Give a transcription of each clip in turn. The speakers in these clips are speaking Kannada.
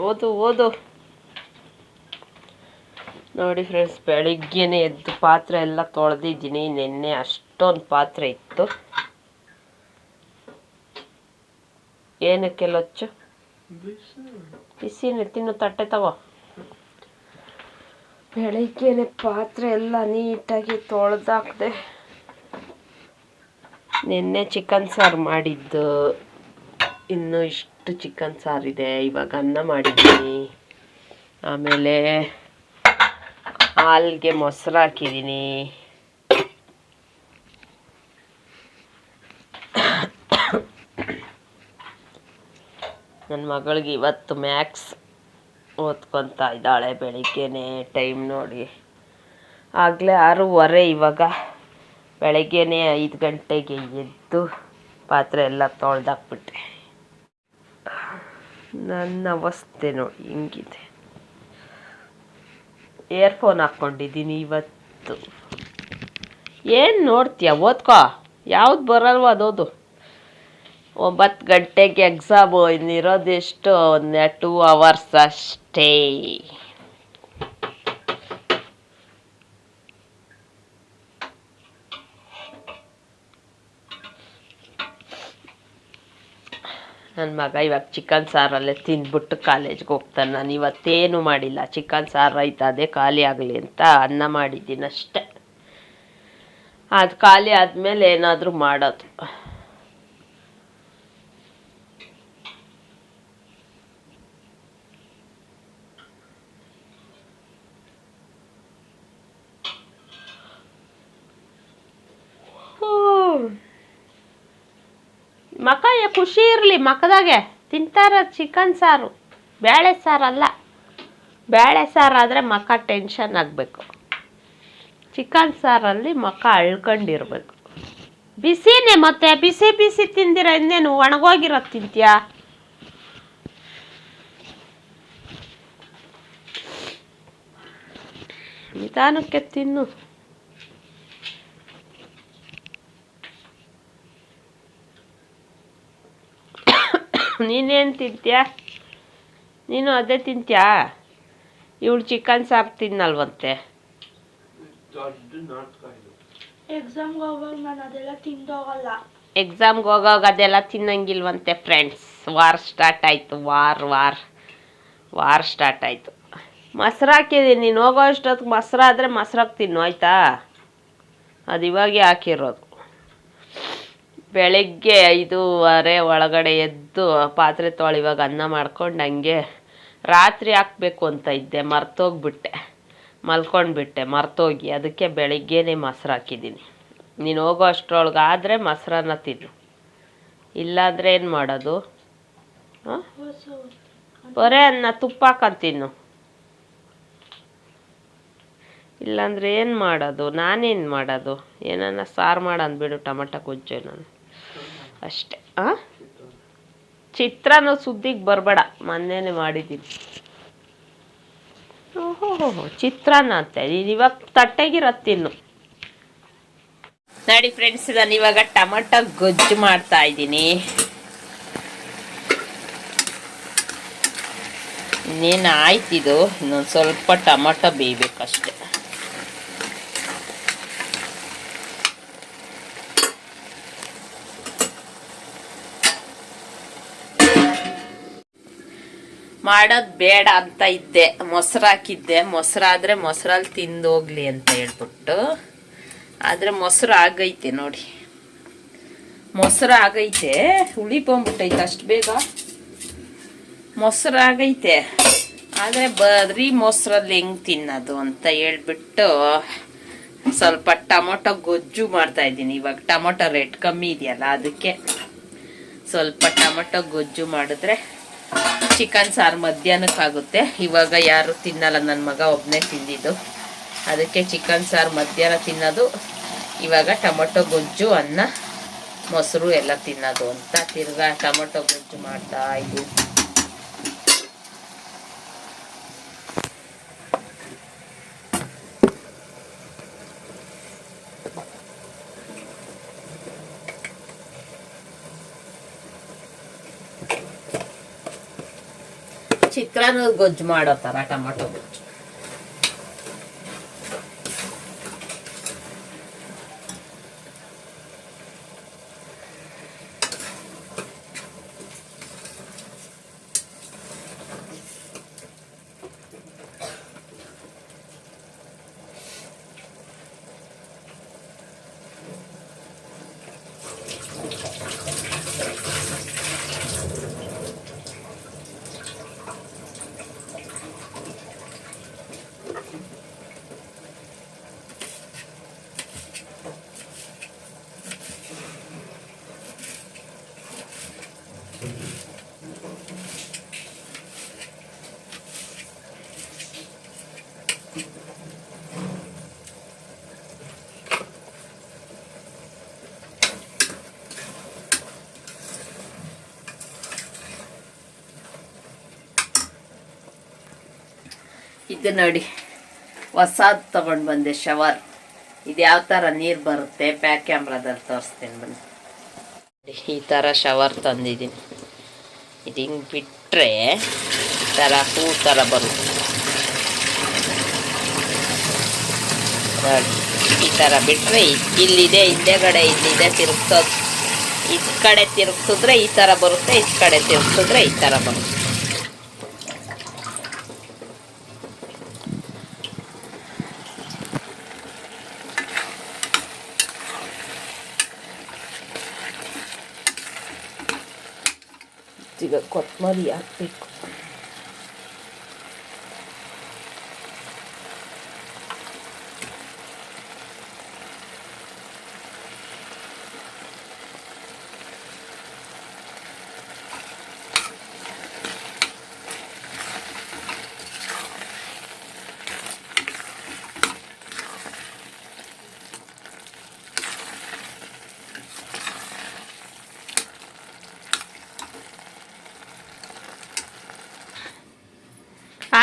ಓದು ಓದು. ನೋಡಿ ಫ್ರೆಂಡ್ಸ್ ಬೆಳಿಗ್ಗೆನೆ ಎದ್ದು ಪಾತ್ರೆ ಎಲ್ಲ ತೊಳೆದಿದ್ದೀನಿ. ನಿನ್ನೆ ಅಷ್ಟೊಂದು ಪಾತ್ರೆ ಇತ್ತು. ಏನಕ್ಕೆ ಲೊಚ್ಚು ಬಿಸಿನೇ ತಿನ್ನು, ತಟ್ಟೆ ತಗೋ. ಬೆಳಿಗ್ಗೆನೆ ಪಾತ್ರೆ ಎಲ್ಲ ನೀಟಾಗಿ ತೊಳೆದಾಕ್ದೆ. ನಿನ್ನೆ ಚಿಕನ್ ಸಾರು ಮಾಡಿದ್ದು. ಇನ್ನು ಇಷ್ಟು. ಚಿಕನ್ ಸಾರಿದೆ ಇವಾಗ ಅನ್ನ ಮಾಡಿದ್ದೀನಿ. ಆಮೇಲೆ ಹಾಲ್ಗೆ ಮೊಸರು ಹಾಕಿದ್ದೀನಿ. ನನ್ನ ಮಗಳಿಗೆ ಇವತ್ತು ಮ್ಯಾಕ್ಸ್ ಓದ್ಕೊತಾ ಇದ್ದಾಳೆ ಬೆಳಿಗ್ಗೆನೆ ಟೈಮ್ ನೋಡಿ. ಆಗಲೇ ಆರೂವರೆ ಇವಾಗ. ಬೆಳಗ್ಗೆನೆ ಐದು ಗಂಟೆಗೆ ಎದ್ದು ಪಾತ್ರೆ ಎಲ್ಲ ತೊಳೆದಾಕ್ಬಿಟ್ಟೆ. ನನ್ನ ಅವಸ್ಥೆ ನೋಡಿ ಹಿಂಗಿದೆ ಇಯರ್ಫೋನ್ ಹಾಕ್ಕೊಂಡಿದ್ದೀನಿ ಇವತ್ತು. ಏನು ನೋಡ್ತೀಯ? ಓದ್ಕೋ. ಯಾವ್ದು ಬರಲ್ವ ಓದು ಒಂಬತ್ತು ಗಂಟೆಗೆ ಎಕ್ಸಾಮು ಇನ್ನಿರೋದೆಷ್ಟು ಒಂದು ಟೂ ಅವರ್ಸ್ ಅಷ್ಟೇ. ನನ್ನ ಮಗ, ಇವಾಗ ಚಿಕನ್ ಸಾರಲ್ಲೇ ತಿಂದ್ಬಿಟ್ಟು ಕಾಲೇಜ್ಗೆ ಹೋಗ್ತಾನೆ. ನಾನು ಇವತ್ತೇನು ಮಾಡಿಲ್ಲ. ಚಿಕನ್ ಸಾರು ಆಯ್ತು ಅದೇ ಖಾಲಿ ಆಗಲಿ ಅಂತ ಅನ್ನ ಮಾಡಿದ್ದೀನಿ ಅಷ್ಟೆ ಅದು ಖಾಲಿ ಆದಮೇಲೆ ಏನಾದರೂ ಮಾಡೋದು. ಮಕ ಖುಷಿ ಇರಲಿ ಮಕದಾಗೆ ತಿಂತಾರ ಚಿಕನ್ ಸಾರು. ಬೇಳೆ ಸಾರಲ್ಲ. ಬೇಳೆ ಸಾರಾದರೆ ಮಕ ಟೆನ್ಷನ್ ಆಗಬೇಕು. ಚಿಕನ್ ಸಾರಲ್ಲಿ ಮಕ ಅಳ್ಕೊಂಡಿರ್ಬೇಕು. ಬಿಸಿನೇ ಮತ್ತೆ ಬಿಸಿ ಬಿಸಿ ತಿಂದಿರ ಇನ್ನೇನು ಒಣಗೋಗಿರೋದು ತಿಂತೀಯಾ? ನಿಧಾನಕ್ಕೆ ತಿನ್ನು. ನೀನೇನು ತಿಂತೀಯ? ನೀನು ಅದೇ ತಿಂತ್ಯಾ? ಇವಳು ಚಿಕನ್ ಸಾರು ತಿನ್ನಲ್ವಂತೆ. ಎಕ್ಸಾಮ್ಗೆ ಹೋಗುವಾಗ ನಾನು ಅದೆಲ್ಲ ತಿಂದೋಗಲ್ಲ ಎಕ್ಸಾಮ್ಗೆ ಹೋಗೋವಾಗ ಅದೆಲ್ಲ ತಿನ್ನಂಗಿಲ್ವಂತೆ ಫ್ರೆಂಡ್ಸ್ ವಾರ್ ಸ್ಟಾರ್ಟ್ ಆಯಿತು ವಾರ್ ವಾರ್ ವಾರ್ ಸ್ಟಾರ್ಟ್ ಆಯಿತು. ಮೊಸರು ಹಾಕಿದ್ದೀನಿ ನೀನು ಹೋಗೋ ಅಷ್ಟೊತ್ತಿಗೆ ಮೊಸರು ಆದರೆ ಮೊಸರಾಗಿ ತಿನ್ನು ಆಯಿತಾ? ಅದು ಇವಾಗೆ ಹಾಕಿರೋದು. ಬೆಳಗ್ಗೆ ಐದೂವರೆ ಒಳಗಡೆ ಎದ್ದು ಪಾತ್ರೆ ತೊಳಿವಾಗ ಅನ್ನ ಮಾಡ್ಕೊಂಡು ಹಂಗೆ ರಾತ್ರಿ ಹಾಕ್ಬೇಕು ಅಂತ ಇದ್ದೆ, ಮರ್ತೋಗ್ಬಿಟ್ಟೆ. ಮಲ್ಕೊಂಡ್ಬಿಟ್ಟೆ, ಮರ್ತೋಗಿ. ಅದಕ್ಕೆ ಬೆಳಿಗ್ಗೆನೆ ಮೊಸರು ಹಾಕಿದ್ದೀನಿ. ನೀನು ಹೋಗೋ ಅಷ್ಟರೊಳಗಾದರೆ ಮೊಸರನ್ನ ತಿನ್ನು. ಇಲ್ಲಾಂದರೆ ಏನು ಮಾಡೋದು? ಬರೇ ಅನ್ನ, ತುಪ್ಪ ಹಾಕೊಂಡು ತಿನ್ನು. ಇಲ್ಲಾಂದ್ರೆ ಏನು ಮಾಡೋದು? ನಾನೇನು ಮಾಡೋದು? ಏನನ್ನ ಸಾರು ಅಂದ್ಬಿಡು ಟೊಮಟೊ ಗೊಜ್ಜು ನಾನು. ಅಷ್ಟೇ, ಆ? ಚಿತ್ರಾನ್ನ ಸುದ್ದಿಗೆ ಬರಬೇಡ, ಮೊನ್ನೆನೆ ಮಾಡಿದ್ದೀನಿ. ಚಿತ್ರಾನ್ನ ಅಂತ, ನೀನು ಇವಾಗ ತಟ್ಟೆಗಿರತ್ತಿನ್ನು ನೋಡಿ ಫ್ರೆಂಡ್ಸ್ ನಾನು ಇವಾಗ ಟೊಮಟೊ ಗೊಜ್ಜು ಮಾಡ್ತಾ ಇದ್ದೀನಿ. ಇನ್ನೇನು ಆಯ್ತಿದು? ಇನ್ನೊಂದು ಸ್ವಲ್ಪ ಟೊಮಟೊ ಬೇಯಬೇಕಷ್ಟೆ. ಮಾಡೋದು ಬೇಡ ಅಂತ ಇದ್ದೆ. ಮೊಸರು ಹಾಕಿದ್ದೆ ಮೊಸರಾದ್ರೆ ಮೊಸರಲ್ಲಿ ತಿಂದು ಹೋಗ್ಲಿ ಅಂತ ಹೇಳ್ಬಿಟ್ಟು. ಆದರೆ ಮೊಸರು ಆಗೈತೆ ನೋಡಿ. ಮೊಸರು ಆಗೈತೆ. ಹುಳಿ ಬಂದ್ಬಿಟ್ಟೈತೆ ಅಷ್ಟು ಬೇಗ. ಮೊಸರು ಆಗೈತೆ. ಆದರೆ ಬರೀ ಮೊಸರಲ್ಲಿ ಹೆಂಗೆ ತಿನ್ನೋದು ಅಂತ ಹೇಳ್ಬಿಟ್ಟು ಸ್ವಲ್ಪ ಟೊಮೊಟೊ ಗೊಜ್ಜು ಮಾಡ್ತಾ ಇದ್ದೀನಿ. ಇವಾಗ ಟೊಮೊಟೊ ರೇಟ್ ಕಮ್ಮಿ ಇದೆಯಲ್ಲ, ಅದಕ್ಕೆ ಸ್ವಲ್ಪ ಟೊಮೊಟೊ ಗೊಜ್ಜು ಮಾಡಿದ್ರೆ ಚಿಕನ್ ಸಾರು ಮಧ್ಯಾಹ್ನಕ್ಕಾಗುತ್ತೆ ಇವಾಗ ಯಾರು ತಿನ್ನಲ್ಲ ನನ್ನ ಮಗ ಒಬ್ಬನೇ ತಿಂದಿದ್ದು. ಅದಕ್ಕೆ ಚಿಕನ್ ಸಾರು ಮಧ್ಯಾಹ್ನ ತಿನ್ನೋದು, ಇವಾಗ ಟೊಮೊಟೊ ಗೊಜ್ಜು, ಅನ್ನ, ಮೊಸರು ಎಲ್ಲ ತಿನ್ನೋದು ಅಂತ ತಿರ್ಗಾ ಟೊಮೊಟೊ ಗೊಜ್ಜು ಮಾಡ್ತಾ ಇದ್ದೀನಿ ಚಿತ್ರಾನ್ನ ಗೊಜ್ಜು ಮಾಡೋ ಥರ ಟೊಮೊಟೊ ಗೊಜ್ಜು. ಇದು ನೋಡಿ. ಹೊಸಾದ್ ತಗೊಂಡು ಬಂದೆ ಶವರ್. ಇದು ಯಾವ ಥರ ನೀರು ಬರುತ್ತೆ? ಬ್ಯಾಕ್ ಕ್ಯಾಮ್ರಾದಲ್ಲಿ ತೋರಿಸ್ತೀನಿ ಬನ್ನಿ. ಈ ಥರ ಶವರ್ ತಂದಿದ್ದೀನಿ. ಇದು ಹಿಂಗೆ ಬಿಟ್ಟರೆ ಈ ಥರ ಹೂ ಥರ ಬರುತ್ತೆ. ಈ ಥರ ಬಿಟ್ಟರೆ ಇಲ್ಲಿದೆ, ಹಿಂದೆಗಡೆ ಇಲ್ಲಿದೆ ತಿರುಗ್ಸೋದು. ಈ ಕಡೆ ತಿರುಗ್ಸಿದ್ರೆ ಈ ಥರ ಬರುತ್ತೆ ಈ ಕಡೆ ತಿರುಗ್ಸಿದ್ರೆ ಈ ಥರ ಬರುತ್ತೆ. ಈಗ ಕೊತ್ತಂಬರಿ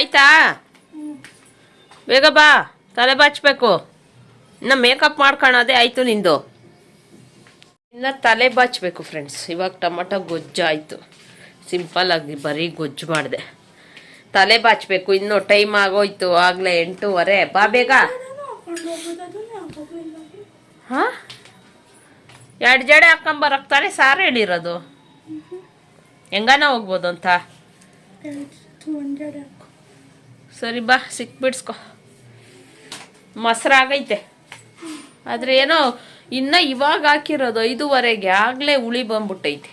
ಆಯ್ತಾ? ಬೇಗ ಬಾ ತಲೆ ಬಾಚ್ಬೇಕು. ಇನ್ನು ಮೇಕಪ್ ಮಾಡ್ಕೊಳ್ಳೋದೇ ಆಯ್ತು ನಿಂದು. ಇನ್ನು ತಲೆ ಬಾಚ್ಬೇಕು ಫ್ರೆಂಡ್ಸ್ ಇವಾಗ ಟೊಮೊಟೊ ಗೊಜ್ಜು ಆಯಿತು. ಸಿಂಪಲ್ ಆಗಿ ಬರೀ ಗೊಜ್ಜು ಮಾಡಿದೆ. ತಲೆ ಬಾಚ್ಬೇಕು ಇನ್ನು ಟೈಮ್ ಆಗೋಯ್ತು ಆಗಲೇ ಎಂಟೂವರೆ. ಬಾ ಬೇಗ. ಹಾಂ? ಎರಡು ಜಡೆ ಹಾಕೊಂಬರಕ್ತಾರೆ ಸಾರು ಹೇಳಿರೋದು? ಹೆಂಗಾನ ಹೋಗ್ಬೋದು ಅಂತ ಸರಿ ಬಾ, ಸಿಕ್ಬಿಡ್ಸ್ಕೊ. ಮೊಸರಾಗೈತೆ ಆದರೆ ಏನೋ ಇನ್ನ ಇವಾಗ ಹಾಕಿರೋದು ಐದುವರೆಗೆ ಆಗಲೇ ಉಳಿ ಬಂದ್ಬಿಟ್ಟೈತೆ.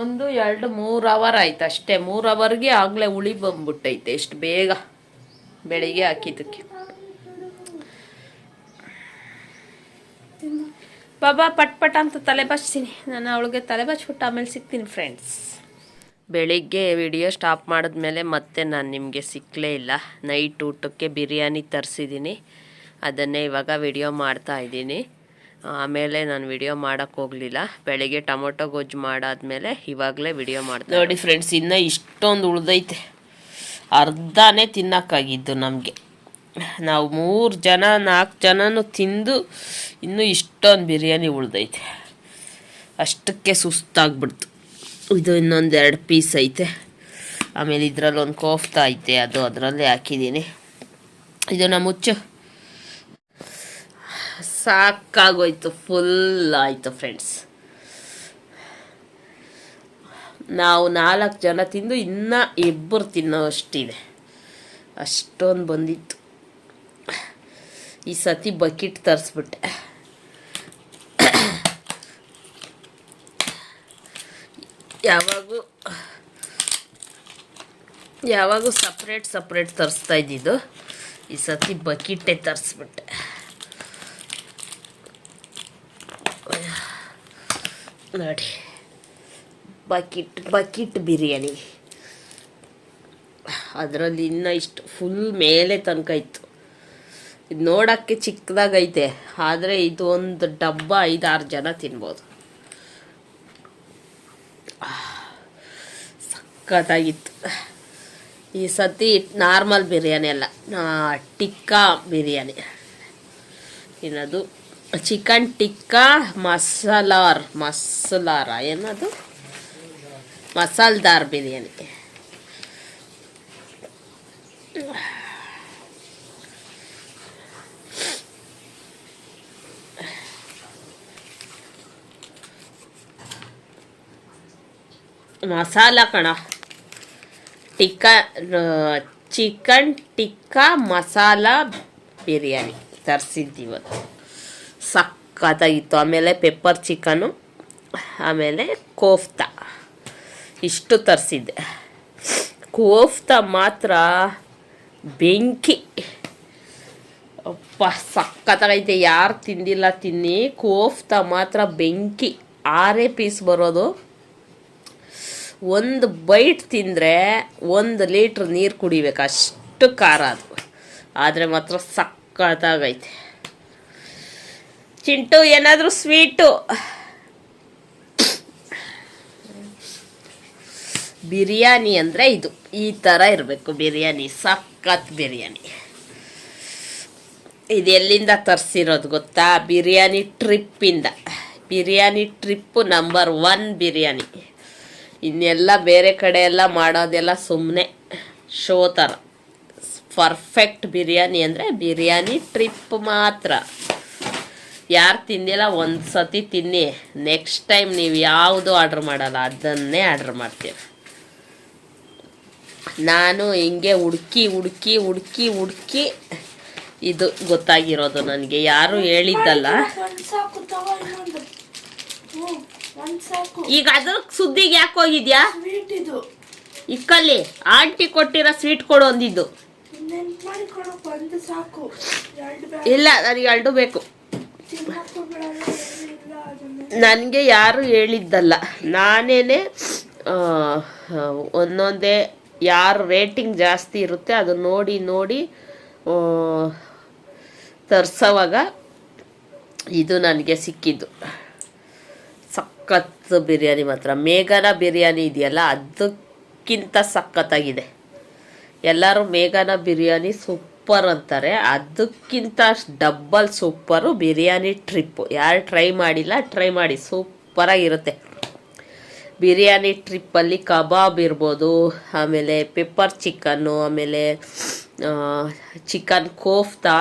ಒಂದು, ಎರಡು, ಮೂರು ಅವರ್ ಆಯ್ತು ಅಷ್ಟೇ. ಮೂರು ಅವರ್ಗೆ ಆಗಲೇ ಉಳಿ ಬಂದ್ಬಿಟ್ಟೈತೆ ಎಷ್ಟು ಬೇಗ ಬೆಳಿಗ್ಗೆ ಹಾಕಿದ್ದಕ್ಕೆ. ಬಾಬಾ ಪಟ್ ಪಟ್ ಅಂತ ತಲೆ ಬಾಚ್ತೀನಿ ನಾನು ಅವಳಿಗೆ ತಲೆ ಬಾಚ್ಬಿಟ್ಟು ಆಮೇಲೆ ಸಿಗ್ತೀನಿ ಫ್ರೆಂಡ್ಸ್ ಬೆಳಿಗ್ಗೆ ವಿಡಿಯೋ ಸ್ಟಾಪ್ ಮಾಡಿದ್ಮೇಲೆ ಮತ್ತೆ ನಾನು ನಿಮಗೆ ಸಿಕ್ಕಲೇ ಇಲ್ಲ. ನೈಟ್ ಊಟಕ್ಕೆ ಬಿರಿಯಾನಿ ತರಿಸಿದ್ದೀನಿ ಅದನ್ನೇ ಇವಾಗ ವಿಡಿಯೋ ಮಾಡ್ತಾ ಇದ್ದೀನಿ. ಆಮೇಲೆ ನಾನು ವಿಡಿಯೋ ಮಾಡೋಕ್ಕೆ ಹೋಗಲಿಲ್ಲ. ಬೆಳಿಗ್ಗೆ ಟೊಮೊಟೊ ಗೊಜ್ಜು ಮಾಡಾದ್ಮೇಲೆ ಇವಾಗಲೇ ವಿಡಿಯೋ ಮಾಡ್ತೀನಿ ನೋಡಿ ಫ್ರೆಂಡ್ಸ್ ಇನ್ನೂ ಇಷ್ಟೊಂದು ಉಳ್ದೈತೆ. ಅರ್ಧನೇ ತಿನ್ನೋಕ್ಕಾಗಿದ್ದು ನಮಗೆ. ನಾವು ಮೂರು ಜನ ನಾಲ್ಕು ಜನನೂ ತಿಂದು ಇನ್ನೂ ಇಷ್ಟೊಂದು ಬಿರಿಯಾನಿ ಉಳ್ದೈತೆ. ಅಷ್ಟಕ್ಕೆ ಸುಸ್ತಾಗ್ಬಿಡ್ತು. ಇದು ಇನ್ನೊಂದು ಎರಡು ಪೀಸ್ ಐತೆ. ಆಮೇಲೆ ಇದರಲ್ಲಿ ಒಂದು ಕೋಫ್ತಾ ಐತೆ, ಅದು ಅದರಲ್ಲೇ ಹಾಕಿದ್ದೀನಿ. ಇದನ್ನು ಮುಚ್ಚು ಸಾಕಾಗೋಯ್ತು ಫುಲ್ ಆಯಿತು ಫ್ರೆಂಡ್ಸ್ ನಾವು ನಾಲ್ಕು ಜನ ತಿಂದು ಇನ್ನೂ ಇಬ್ಬರು ತಿನ್ನೋ ಅಷ್ಟಿದೆ ಅಷ್ಟೊಂದು ಬಂದಿತ್ತು. ಈ ಸತಿ ಬಕೆಟ್ ತರಿಸ್ಬಿಟ್ಟೆ. ಯಾವಾಗೂ ಯಾವಾಗೂ ಸಪ್ರೇಟ್ ಸಪ್ರೇಟ್ ತರಿಸ್ತಾ ಇದ್ದಿದ್ದು. ಈ ಸತಿ ಬಕೀಟೆ ತರಿಸ್ಬಿಟ್ಟೆ. ನೋಡಿ, ಬಕೀಟ್ ಬಕೀಟ್ ಬಿರಿಯಾನಿ. ಅದರಲ್ಲಿ ಇನ್ನೂ ಇಷ್ಟು ಫುಲ್ ಮೇಲೆ ತನಕ ಇತ್ತು. ಇದು ನೋಡೋಕ್ಕೆ ಚಿಕ್ಕದಾಗೈತೆ, ಆದರೆ ಇದು ಒಂದು ಡಬ್ಬ ಐದಾರು ಜನ ತಿನ್ಬೋದು. ಸಖತ್ತಾಗಿತ್ತು ಈ ಸತಿ ನಾರ್ಮಲ್ ಬಿರಿಯಾನಿ ಅಲ್ಲ ಟಿಕ್ಕಾ ಬಿರಿಯಾನಿ. ಏನದು? ಚಿಕನ್ ಟಿಕ್ಕಾ ಮಸಾಲಾರ್, ಮಸಾಲಾರ, ಏನದು? ಮಸಾಲ್ದಾರ್ ಬಿರಿಯಾನಿ. ಮಸಾಲ ಕಣ. ಟಿಕ್ಕ ಚಿಕನ್ ಟಿಕ್ಕಾ ಮಸಾಲ ಬಿರಿಯಾನಿ. ತರಿಸಿದ್ದೀವತ್ತು ಸಕ್ಕತ್ತಾಗಿತ್ತು ಆಮೇಲೆ ಪೆಪ್ಪರ್ ಚಿಕನು, ಆಮೇಲೆ ಕೋಫ್ತಾ. ಇಷ್ಟು ತರಿಸಿದ್ದೆ. ಕೋಫ್ತಾ ಮಾತ್ರ ಬೆಂಕಿ. ಅಪ್ಪ ಸಕ್ಕತ್ತಾಗೈತೆ ಯಾರು ತಿಂದಿಲ್ಲ ತಿನ್ನಿ. ಕೋಫ್ತಾ ಮಾತ್ರ ಬೆಂಕಿ. ಆರೇ ಪೀಸ್ ಬರೋದು. ಒಂದು ಬೈಟ್ ತಿಂದರೆ ಒಂದು ಲೀಟ್ರ್ ನೀರು ಕುಡಿಬೇಕು. ಅಷ್ಟು ಖಾರ ಅದು. ಆದರೆ ಮಾತ್ರ ಸಕ್ಕತ್ತಾಗೈತೆ. ಚಿಂಟು, ಏನಾದರೂ ಸ್ವೀಟು? ಬಿರಿಯಾನಿ ಅಂದರೆ ಇದು. ಈ ಥರ ಇರಬೇಕು ಬಿರಿಯಾನಿ, ಸಖತ್ ಬಿರಿಯಾನಿ. ಇದು ಎಲ್ಲಿಂದ ತರಿಸಿರೋದು ಗೊತ್ತಾ? Biryani ಟ್ರಿಪ್ಪಿಂದ. Biryani trip number one biryani. ಇನ್ನೆಲ್ಲ ಬೇರೆ ಕಡೆ ಎಲ್ಲ ಮಾಡೋದೆಲ್ಲ ಸುಮ್ಮನೆ ಶೋ ಥರ. ಪರ್ಫೆಕ್ಟ್ ಬಿರಿಯಾನಿ ಅಂದರೆ ಬಿರಿಯಾನಿ ಟ್ರಿಪ್ ಮಾತ್ರ. ಯಾರು ತಿಂದಿಲ್ಲ ಒಂದು ಸತಿ ತಿನ್ನಿ. ನೆಕ್ಸ್ಟ್ ಟೈಮ್ ನೀವು ಯಾವುದು ಆರ್ಡ್ರ್ ಮಾಡಲ್ಲ, ಅದನ್ನೇ ಆರ್ಡ್ರ್ ಮಾಡ್ತೀವಿ ನಾನು ಹಿಂಗೆ ಹುಡುಕಿ ಹುಡುಕಿ ಹುಡುಕಿ ಹುಡುಕಿ ಇದು ಗೊತ್ತಾಗಿರೋದು ನನಗೆ. ಯಾರು ಹೇಳಿದ್ದಲ್ಲ. ಈಗ ಅದ್ರ ಸುದ್ದಿಗೆ ಯಾಕೆ ಹೋಗಿದ್ಯಾ? ಇಕ್ಕಲ್ಲಿ ಆಂಟಿ ಕೊಟ್ಟಿರೋ ಸ್ವೀಟ್ ಕೊಡು ಅಂದಿದ್ದು. ಇಲ್ಲ ನನಗೆ ಎರಡು ಬೇಕು. ನನಗೆ ಯಾರು ಹೇಳಿದ್ದಲ್ಲ. ನಾನೇನೆ ಒಂದೊಂದೇ ಯಾರು ರೇಟಿಂಗ್ ಜಾಸ್ತಿ ಇರುತ್ತೆ ಅದು ನೋಡಿ ನೋಡಿ ತರ್ಸೋವಾಗ ಇದು ನನಗೆ ಸಿಕ್ಕಿದ್ದು. ಸಖತ್ ಬಿರಿಯಾನಿ ಮಾತ್ರ. ಮೇಘನ ಬಿರಿಯಾನಿ ಇದೆಯಲ್ಲ, ಅದಕ್ಕಿಂತ ಸಖತ್ತಾಗಿದೆ. ಎಲ್ಲರೂ ಮೇಘನ ಬಿರಿಯಾನಿ ಸೂಪರ್ ಅಂತಾರೆ. ಅದಕ್ಕಿಂತ ಡಬ್ಬಲ್ ಸೂಪರು ಬಿರಿಯಾನಿ ಟ್ರಿಪ್ಪು ಯಾರು ಟ್ರೈ ಮಾಡಿಲ್ಲ, ಟ್ರೈ ಮಾಡಿ. ಸೂಪರಾಗಿರುತ್ತೆ. ಬಿರಿಯಾನಿ ಟ್ರಿಪ್ಪಲ್ಲಿ ಕಬಾಬ್ ಇರ್ಬೋದು, ಆಮೇಲೆ ಪೆಪ್ಪರ್ ಚಿಕನ್ನು, ಆಮೇಲೆ chicken kofta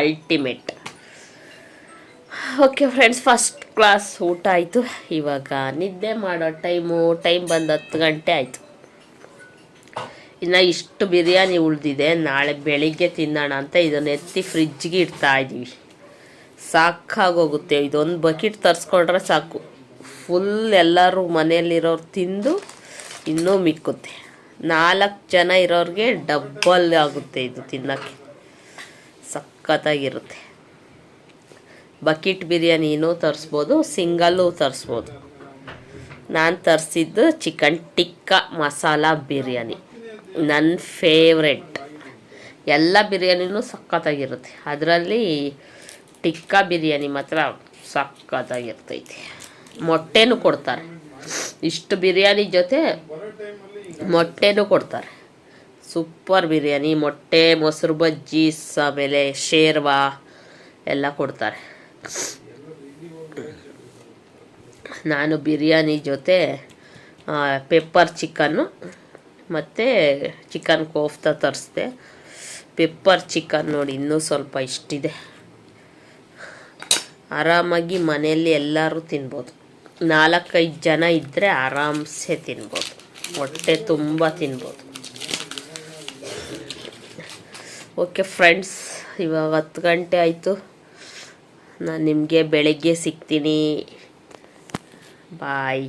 ultimate okay friends first class ಊಟ ಆಯಿತು. ಇವಾಗ ನಿದ್ದೆ ಮಾಡೋ ಟೈಮು, ಟೈಮ್ ಬಂದು ಹತ್ತು ಗಂಟೆ ಆಯಿತು. ಇನ್ನು ಇಷ್ಟು ಬಿರಿಯಾನಿ ಉಳಿದಿದೆ. ನಾಳೆ ಬೆಳಿಗ್ಗೆ ತಿನ್ನೋಣ ಅಂತ ಇದನ್ನು ಎತ್ತಿ ಫ್ರಿಜ್ಗೆ ಇಡ್ತಾ ಇದ್ದೀವಿ. ಸಾಕಾಗೋಗುತ್ತೆ. ಇದೊಂದು ಬಕೆಟ್ ತರಿಸ್ಕೊಂಡ್ರೆ ಸಾಕು. ಫುಲ್ ಎಲ್ಲರೂ ಮನೆಯಲ್ಲಿರೋರು ತಿಂದು ಇನ್ನೂ ಮಿಕ್ಕುತ್ತೆ. ನಾಲ್ಕು ಜನ ಇರೋರಿಗೆ ಡಬ್ಬಲ್ ಆಗುತ್ತೆ ಇದು ತಿನ್ನೋಕ್ಕೆ. ಸಖತ್ತಾಗಿರುತ್ತೆ. ಬಕೆಟ್ ಬಿರಿಯಾನಿನೂ ತರಿಸ್ಬೋದು, ಸಿಂಗಲ್ಲು ತರಿಸ್ಬೋದು. ನಾನು ತರಿಸಿದ್ದು ಚಿಕನ್ ಟಿಕ್ಕ ಮಸಾಲ ಬಿರಿಯಾನಿ. ನನ್ನ ಫೇವ್ರೆಟ್ ಎಲ್ಲ ಬಿರಿಯಾನಿನೂ ಸಖತ್ತಾಗಿರುತ್ತೆ. ಅದರಲ್ಲಿ ಟಿಕ್ಕಾ ಬಿರಿಯಾನಿ ಮಾತ್ರ ಸಖತ್ತಾಗಿರ್ತೈತಿ. ಮೊಟ್ಟೆನೂ ಕೊಡ್ತಾರೆ. ಇಷ್ಟು ಬಿರಿಯಾನಿ ಜೊತೆ ಮೊಟ್ಟೆನೂ ಕೊಡ್ತಾರೆ. ಸೂಪರ್ ಬಿರಿಯಾನಿ, ಮೊಟ್ಟೆ, ಮೊಸರು ಬಜ್ಜಿ, ಆಮೇಲೆ ಶೇರ್ವಾ ಎಲ್ಲ ಕೊಡ್ತಾರೆ. ನಾನು ಬಿರಿಯಾನಿ ಜೊತೆ ಪೆಪ್ಪರ್ ಚಿಕನ್ನು ಮತ್ತು ಚಿಕನ್ ಕೋಫ್ತಾ ತರಿಸ್ದೆ. ಪೆಪ್ಪರ್ ಚಿಕನ್ ನೋಡಿ ಇನ್ನೂ ಸ್ವಲ್ಪ ಇಷ್ಟಿದೆ. ಆರಾಮಾಗಿ ಮನೆಯಲ್ಲಿ ಎಲ್ಲರೂ ತಿನ್ಬೋದು. ನಾಲ್ಕೈದು ಜನ ಇದ್ದರೆ ಆರಾಮ್ಸೆ ತಿನ್ಬೋದು. ಹೊಟ್ಟೆ ತುಂಬ ತಿನ್ಬೋದು. ಓಕೆ ಫ್ರೆಂಡ್ಸ್ ಇವಾಗ ಹತ್ತು ಗಂಟೆ ಆಯಿತು. ನಾನು ನಿಮಗೆ ಬೆಳಗ್ಗೆ ಸಿಗ್ತೀನಿ. ಬಾಯ್